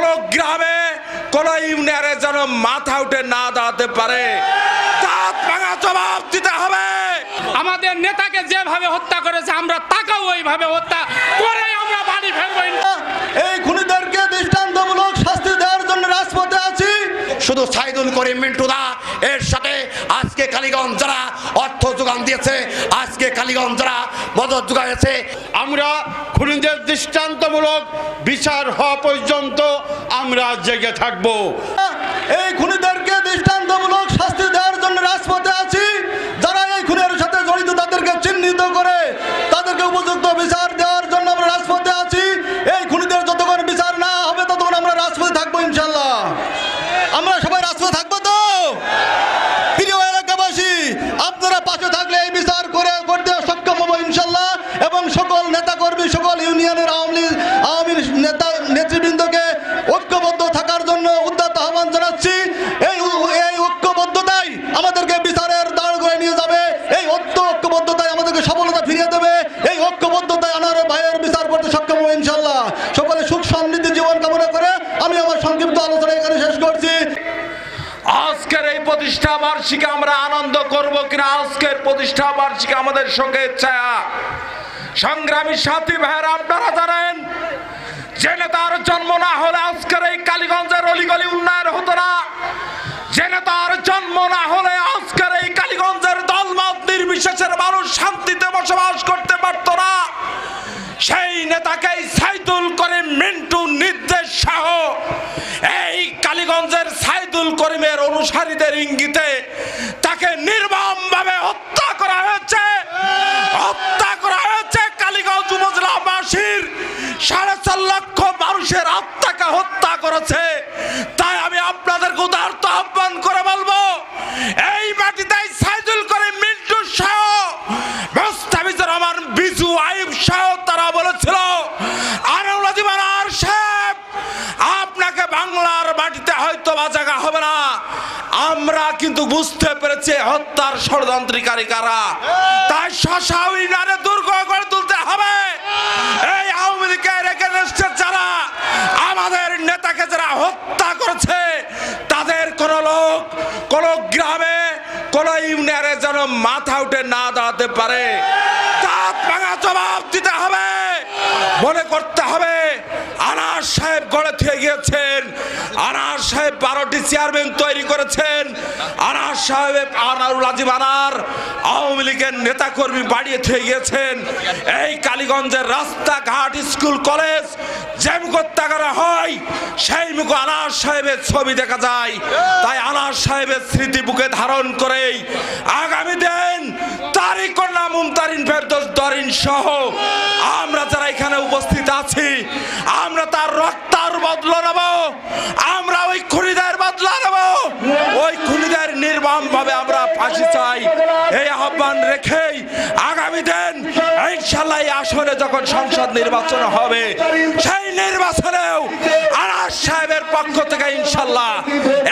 কোন গ্রামে কোন ইউনিয়নের যেন মাথা উঠে না দাঁড়াতে পারে। দাঁত ভাঙা জবাব দিতে হবে। আমাদের নেতাকে যেভাবে হত্যা করেছে আমরা তাকেও ওইভাবে হত্যা করে আমরা বাড়ি ফেরবো। এই খুনিদেরকে দৃষ্টান্তমূলক শাস্তি দেওয়ার জন্য রাজপথে আছি। শুধু সাইদুল করিম মিন্টু দা এর সাথে আজকে কালীগঞ্জ যারা অর্থ যোগান দিয়েছে, আজকে কালীগঞ্জ যারা মদত যোগাইছে আমরা খুনিদের দৃষ্টান্তমূলক বিচার হওয়া পর্যন্ত আমরা জেগে থাকব। এই খুনিদেরকে দৃষ্টান্তমূলক শাস্তি দেওয়ার জন্য রাজপথে আছি। যারা এই খুনের সাথে জড়িত তাদেরকে চিহ্নিত করে তাদেরকে উপযুক্ত বিচার দেওয়ার জন্য আমরা রাজপথে আছি এই খুনিদের যতক্ষণ বিচার না হবে ততক্ষণ আমরা রাজপথে থাকব ইনশাল্লাহ আমরা সবাই রাজপথে থাকব তো প্রিয় এলাকাবাসী আপনারা পাশে থাকলে এই বিচার করে করতে সক্ষম হব ইনশাল্লাহ এবং সকল নেতাকর্মী সকল ইউনিয়নের আওয়ামী লীগ- আওয়ামী নেতা নেতৃবৃন্দকে ঐক্যবদ্ধ থাকার জন্য উদ্যত আহ্বান জানাচ্ছি, এই এই ঐক্যবদ্ধতাই আমাদেরকে বিচারের দাঁড় করে নিয়ে যাবে, এই ঐক্য, ঐক্যবদ্ধতাই আমাদেরকে সফলতা ফিরিয়ে দেবে, এই ঐক্যবদ্ধতায় আনার ভাইয়ের বিচার করতে সক্ষম হব ইনশাল্লাহ সকলে সুখ সমৃদ্ধি জীবন কামনা করে আমি আমার সংক্ষিপ্ত আলোচনা এখানে শেষ করছি। আজকের এই প্রতিষ্ঠা বার্ষিকী আমরা আনন্দ করব কিনা? আজকের প্রতিষ্ঠা বার্ষিকী আমাদের সঙ্গে ছায়া। সংগ্রামী সাথী ভাইয়েরা, আপনারা জানেন যে নেতার জন্ম না হলে আজকের এই কালীগঞ্জের অলিগলি উন্নয়ন হতো না। যে নেতার জন্ম না হলে আজকের এই কালীগঞ্জের দলমত নির্বিশেষের মানুষ শান্তিতে বসবাস করতে পারত না। সেই নেতাকেই সাইদুল করে মিন্টু নির্দেশ সহ এই কালীগঞ্জের সাইদুল করিমের অনুসারীদের ইঙ্গিতে তাকে নির্মমভাবে হত্যা আত্মাকে হত্যা করেছে। তাই আমি আপনাদেরকে উদার্ত আহ্বান করে বলব, এই মাটিতে সাইদুল করে মিন্টু সহ মোস্তাফিজুর রহমান বিজু আইব সহ তারা বলেছিল জীবনার সাহেব, আপনাকে বাংলার মাটিতে হয়তো বা জায়গা হবে না। আমরা কিন্তু বুঝতে পেরেছি হত্যার ষড়যন্ত্রকারী কারা। তাই শশা ইউনিয়নে দুর্গ করে তুলতে হবে। এই আওয়ামী লীগের এগেনস্টে যারা নেতাকে যারা হত্যা করছে, তাদের কোন লোক, কোন গ্রামে, কোন ইউনিয়নে যেন মাথা উঠে না দাঁড়াতে পারে। তার ভাঙা জবাব দিতে হবে, মনে করতে হবে আনার সাহেব গড়ে থেকে গিয়েছেন। আনার সাহেব বারোটি চেয়ারম্যান তৈরি করেছেন। আনার সাহেব আনারুল আজিম আনার আওয়ামী লীগের নেতাকর্মী বাড়িয়ে থেকে গিয়েছেন। এই কালীগঞ্জের রাস্তাঘাট, স্কুল, কলেজ যে মুখ করা হয়, সেই মুখ আনার সাহেবের ছবি দেখা যায়। তাই আনার সাহেবের স্মৃতি বুকে ধারণ করেই আগামী দিন তারিখ কন্যা মুমতারিন ফেরদোস, দরিন সহ আমরা যারা এখানে উপস্থিত আছি আমরা তার রক্তার বদলা নেব। আমরা ওই খুনিদের বদলা নেব। ওই খুনিদের নির্মম ভাবে আমরা ফাঁসি চাই। এই আহ্বান রেখেই আগামী দিন ইনশাল্লাহ এই আসনে যখন সংসদ নির্বাচন হবে, সেই নির্বাচনেও আনাস সাহেবের পক্ষ থেকে ইনশাল্লাহ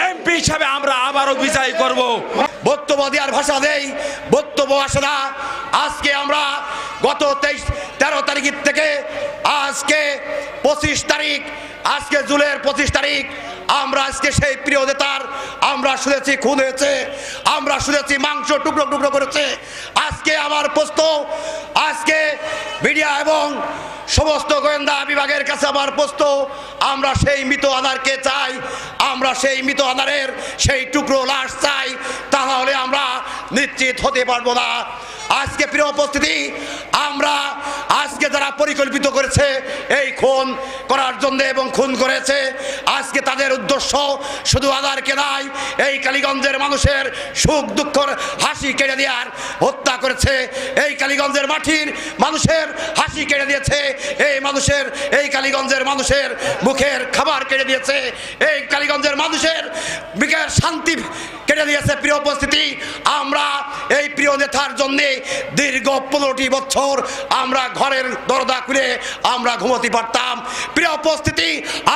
এমপি হিসাবে আমরা আবারও বিজয় করব। বক্তব্য দেওয়ার ভাষা দেই, বক্তব্য আসে না। আজকে আমরা গত তেইশ, তেরো তারিখের থেকে আজকে পঁচিশ তারিখ, আজকে জুলের পঁচিশ তারিখ, আমরা আজকে সেই প্রিয় নেতার আমরা শুনেছি খুন হয়েছে, আমরা শুনেছি মাংস টুকরো টুকরো করেছে। আজকে আমার প্রশ্ন, আজকে মিডিয়া এবং সমস্ত গোয়েন্দা বিভাগের কাছে আমার প্রশ্ন, আমরা সেই মৃত আধারকে চাই? আমরা সেই মৃত আধারের সেই টুকরো লাশ চাই? তাহলে আমরা নিশ্চিত হতে পারব না। আজকে প্রিয় উপস্থিতি, আমরা আজকে যারা পরিকল্পিত করেছে এই খুন করার জন্য এবং খুন করেছে, আজকে তাদের উদ্দেশ্য শুধু আধারকে নয় এই কালীগঞ্জের মানুষের সুখ দুঃখ হাসি কেড়ে দেওয়ার হত্যা করেছে। এই কালীগঞ্জের মাটির মানুষের হাসি কেড়ে দিয়েছে এই মানুষের, এই কালীগঞ্জের মানুষের মুখের খাবার কেড়ে দিয়েছে এই কালীগঞ্জের মানুষের মুখের শান্তি কেড়ে প্রিয় উপস্থিতি, আমরা এই প্রিয় নেতার জন্য দীর্ঘ পনেরোটি বছর আমরা ঘরের দরজা খুলে আমরা ঘুমোতে পারতাম। প্রিয় উপস্থিতি,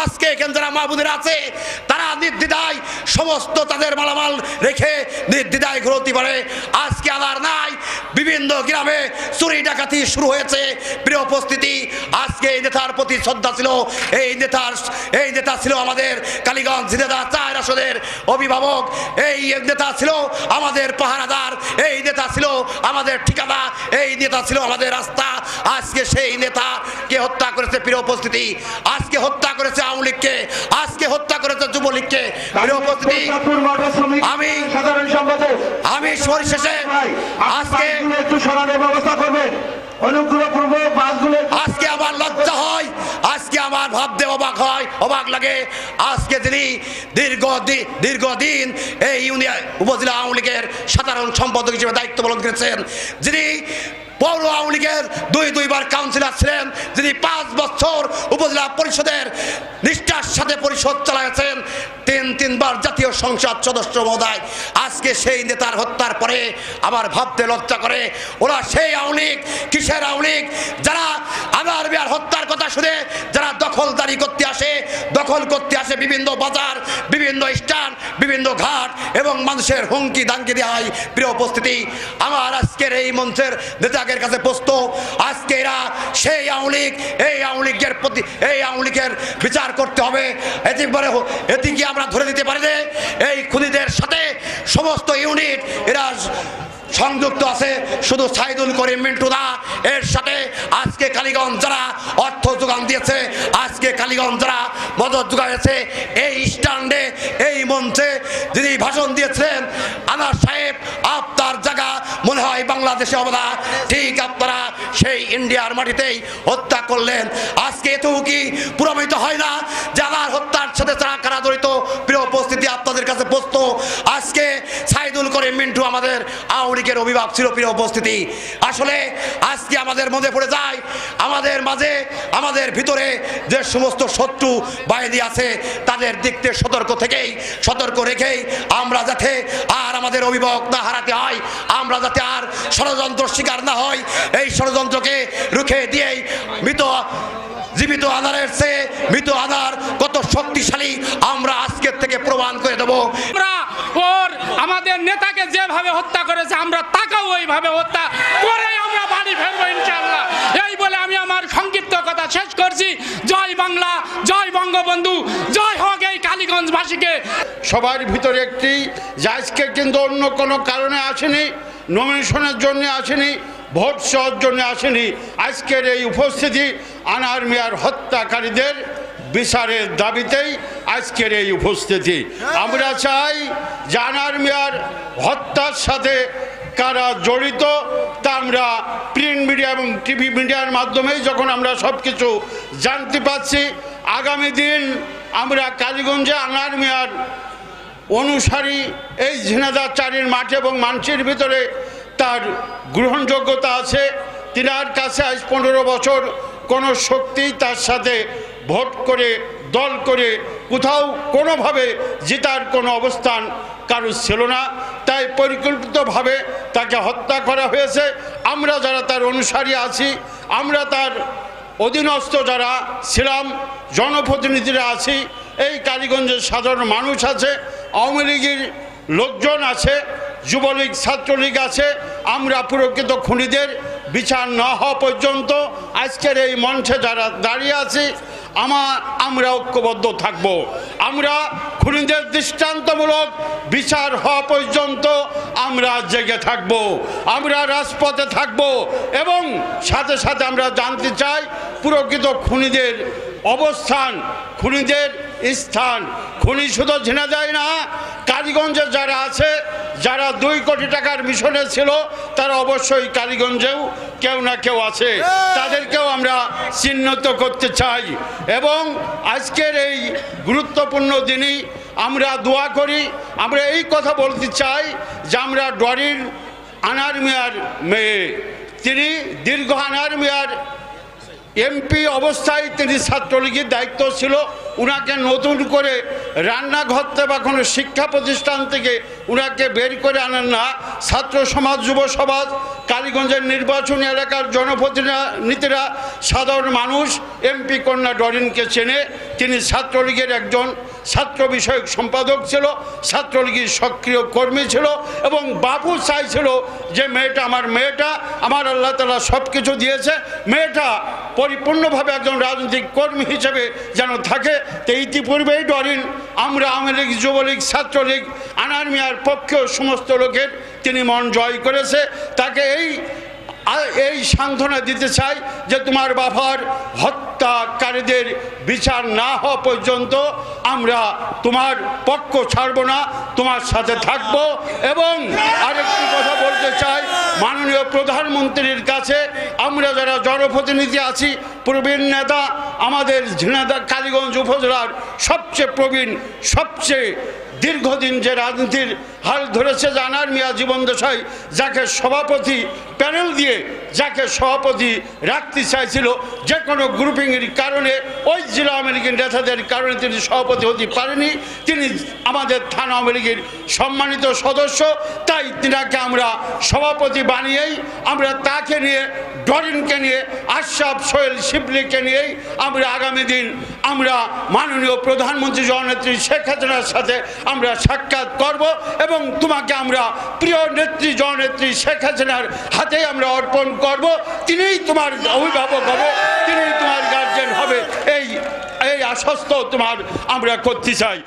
আজকে এখানে যারা মাহবুদের আছে, তারা নির্দ্বিধায় সমস্ত তাদের মালামাল রেখে নির্দ্বিধায় ঘুরোতে পারে। আজকে আলার নাই, বিভিন্ন গ্রামে চুরি ডাকাতি শুরু হয়েছে। প্রিয় উপস্থিতি, আজকে এই নেতার প্রতি শ্রদ্ধা ছিল, এই নেতার এই নেতা ছিল আমাদের কালীগঞ্জ নেতা চার আসনের অভিভাবক, এই নেতা ছিল আমাদের পাহারাদার, এই নেতা ছিল আমাদের ঠিকানা, এই নেতা ছিল আমাদের রাস্তা। আজকে সেই নেতাকে হত্যা করেছে প্রিয় উপস্থিতি? আজকে হত্যা করেছে আওয়ামী লীগকে, আজকে হত্যা করেছে যুবলীগকে। প্রিয় উপস্থিতি, আমি আমি সরিশেষে আজকে একটু সরানোর ব্যবস্থা করবেন অনুগ্রহ পূর্বক বাসগুলো আজকে আমার লজ্জা হয়। আজকে আমার ভাবতে অবাক হয়, অবাক লাগে। আজকে তিনি দীর্ঘদিন দীর্ঘদিন এই ইউনিয়ন উপজেলা আওয়ামী লীগের সাধারণ সম্পাদক হিসেবে দায়িত্ব পালন করেছেন, যিনি পৌর আওয়ামী লীগের দুই দুইবার কাউন্সিলর ছিলেন, যিনি পাঁচ বছর উপজেলা পরিষদের নিষ্ঠার সাথে পরিষদ চালাইছেন তিন, তিনবার জাতীয় সংসদ সদস্য মহোদয়। আজকে সেই নেতার হত্যার পরে আবার ভাবতে লজ্জা করে, ওরা সেই লীগ, কিসের লীগ? যারা আবার বিয়ার হত্যার কথা শুনে, যারা দখলদারি করতে আসে, দখল করতে আসে বিভিন্ন বাজার, বিভিন্ন স্টান বিভিন্ন ঘাট এবং মানুষের হুমকি দাঙ্কি দেওয়া হয় প্রিয় উপস্থিতি। আমার আজকের এই মঞ্চের নেতাদের কাছে প্রস্ত আজকে এরা সেই আওয়ামী এই আওয়ামী লীগের প্রতি, এই আওয়ামী লীগের বিচার করতে হবে। এটি পরে এটি কি আমরা ধরে দিতে পারি যে, এই খুনিদের সাথে সমস্ত ইউনিট এরা সংযুক্ত আছে। শুধু সাইদুল করিম মিন্টু দা, এর সাথে আজকে কালীগঞ্জ যারা অর্থ যোগান দিয়েছে, আজকে কালীগঞ্জ যারা মদত যোগাইছে এই স্ট্যান্ডে, এই মঞ্চে যিনি ভাষণ দিয়েছিলেন, আনার সাহেব, আপনার জায়গা মনে হয় বাংলাদেশে হবে না। ঠিক আপনারা সেই ইন্ডিয়ার মাটিতেই হত্যা করলেন। আজকে এতেও কি প্রমাণিত হয় না জানার হত্যার সাথে যারা কারা জড়িত, প্রিয় উপস্থিতি আপনাদের কাছে পোস্ত আজকে সাইদুল করিম মিন্টু আমাদের আওয়ামী লীগের অভিভাবক ছিল উপস্থিতি। আসলে আজকে আমাদের মধ্যে পড়ে যায়, আমাদের মাঝে, আমাদের ভিতরে যে সমস্ত শত্রু বাহিনী আছে, তাদের দিক থেকে সতর্ক থেকেই, সতর্ক রেখেই আমরা যাতে আর আমাদের অভিভাবক না হারাতে হয়, আমরা যাতে আর ষড়যন্ত্র শিকার না হয়, এই ষড়যন্ত্রকে রুখে দিয়েই মৃত, জীবিত আধারের চেয়ে মৃত আধার কত শক্তিশালী আমরা আজকের থেকে প্রমাণ করে দেবো। আমরা ওর আমাদের নেতাকে যেভাবে হত্যা করেছে, আমরা তাকেও ওইভাবে হত্যা করে আমরা বাড়ি ফেরবো ইনশাল্লাহ এই বলে আমি আমার সংক্ষিপ্ত কথা শেষ করছি। জয় বাংলা, জয় বঙ্গবন্ধু, জয় হোক এই কালীগঞ্জবাসীকে। সবার ভিতরে একটি, যে কিন্তু অন্য কোনো কারণে আসেনি নমিনেশনের জন্য আসেনি ভোট চাওয়ার জন্য আসেনি, আজকের এই উপস্থিতি, আনার মিয়ার হত্যাকারীদের বিচারের দাবিতেই আজকের এই উপস্থিতি। আমরা চাই জানার মিয়ার হত্যার সাথে কারা জড়িত, তা আমরা প্রিন্ট মিডিয়া এবং টিভি মিডিয়ার মাধ্যমেই যখন আমরা সব কিছু জানতে পাচ্ছি আগামী দিন আমরা কালীগঞ্জে আনার মিয়ার অনুসারী এই ঝিনাদা চারির মাঠে এবং মানুষের ভিতরে তার গ্রহণযোগ্যতা আছে। তিনার কাছে আজ পনেরো বছর কোনো শক্তি তার সাথে ভোট করে, দল করে কোথাও কোনোভাবে জেতার কোনো অবস্থান কারুর ছিল না। তাই পরিকল্পিতভাবে তাকে হত্যা করা হয়েছে। আমরা যারা তার অনুসারী আছি, আমরা তার অধীনস্থ যারা ছিলাম, জনপ্রতিনিধিরা আছি, এই কালীগঞ্জের সাধারণ মানুষ আছে, আওয়ামী লীগের লোকজন আছে, যুবলীগ, ছাত্রলীগ আছে, আমরা প্রকৃত খুনিদের বিচার না হওয়া পর্যন্ত আজকের এই মঞ্চে যারা দাঁড়িয়ে আছি আমার আমরা ঐক্যবদ্ধ থাকব। আমরা খুনিদের দৃষ্টান্তমূলক বিচার হওয়া পর্যন্ত আমরা জেগে থাকব। আমরা রাজপথে থাকব এবং সাথে সাথে আমরা জানতে চাই প্রকৃত খুনিদের অবস্থান, খুনিদের স্থান খুনি শুধু ঝিনা যায় না, কালীগঞ্জে যারা আছে, যারা দুই কোটি টাকার মিশনে ছিল, তারা অবশ্যই কালীগঞ্জেও কেউ না কেউ আছে। তাদেরকেও আমরা চিহ্নিত করতে চাই। এবং আজকের এই গুরুত্বপূর্ণ দিনই আমরা দোয়া করি, আমরা এই কথা বলতে চাই যে আমরা ডরির আনার মিয়ার মেয়ে, তিনি দীর্ঘ আনার মিয়ার এমপি অবস্থায় তিনি ছাত্রলীগের দায়িত্ব ছিল। উনাকে নতুন করে রান্নাঘর বা কোনো শিক্ষা প্রতিষ্ঠান থেকে উনাকে বের করে আনেন না। ছাত্র সমাজ, যুব সমাজ, কালীগঞ্জের নির্বাচনী এলাকার জনপ্রতিনিধিরা, সাধারণ মানুষ, এমপি কন্যা ডরিনকে চেনে। তিনি ছাত্রলীগের একজন ছাত্র বিষয়ক সম্পাদক ছিল, ছাত্রলীগের সক্রিয় কর্মী ছিল এবং বাবু চাইছিল যে, মেয়েটা আমার মেয়েটা, আমার আল্লাহ তালা সব কিছু দিয়েছে। মেয়েটা পরিপূর্ণভাবে একজন রাজনৈতিক কর্মী হিসেবে যেন থাকে, তো ইতিপূর্বেই ডরিন আমরা আওয়ামী লীগ, যুবলীগ, ছাত্রলীগ আনার মিয়ার পক্ষেও সমস্ত লোকের তিনি মন জয় করেছে। তাকে এই এই সান্ত্বনা দিতে চাই যে তোমার বাবার হত্যাকারীদের বিচার না হওয়া পর্যন্ত আমরা তোমার পক্ষ ছাড়ব না, তোমার সাথে থাকব এবং আরেকটি কথা বলতে চাই, মাননীয় প্রধানমন্ত্রীর কাছে আমরা যারা জনপ্রতিনিধি আছি, প্রবীণ নেতা, আমাদের ঝিনাদা কালীগঞ্জ উপজেলার সবচেয়ে প্রবীণ, সবচেয়ে দীর্ঘদিন যে রাজনীতির হাল ধরেছে জানার মিয়া জীবন দশাই যাকে সভাপতি প্যানেল দিয়ে যাকে সভাপতি রাখতে চাইছিল যে কোনো গ্রুপিংয়ের কারণে, ওই জেলা আওয়ামী লীগের নেতাদের কারণে তিনি সভাপতি হতে পারেনি। তিনি আমাদের থানা আওয়ামী সম্মানিত সদস্য, তাই তিনাকে আমরা সভাপতি বানিয়েই, আমরা তাকে নিয়ে, ডরিনকে নিয়ে, আশরাফ সোহেল শিবলিকে নিয়েই আমরা আগামী দিন আমরা মাননীয় প্রধানমন্ত্রী জননেত্রী শেখ হাসিনার সাথে আমরা সাক্ষাৎ করব এবং তোমাকে আমরা প্রিয় নেত্রী, জননেত্রী শেখ হাসিনার হাতে আমরা অর্পণ করব। তিনিই তোমার অভিভাবক হবে, তিনিই তোমার গার্জেন হবে। এই এই আশ্বস্ত তোমার আমরা করতে চাই।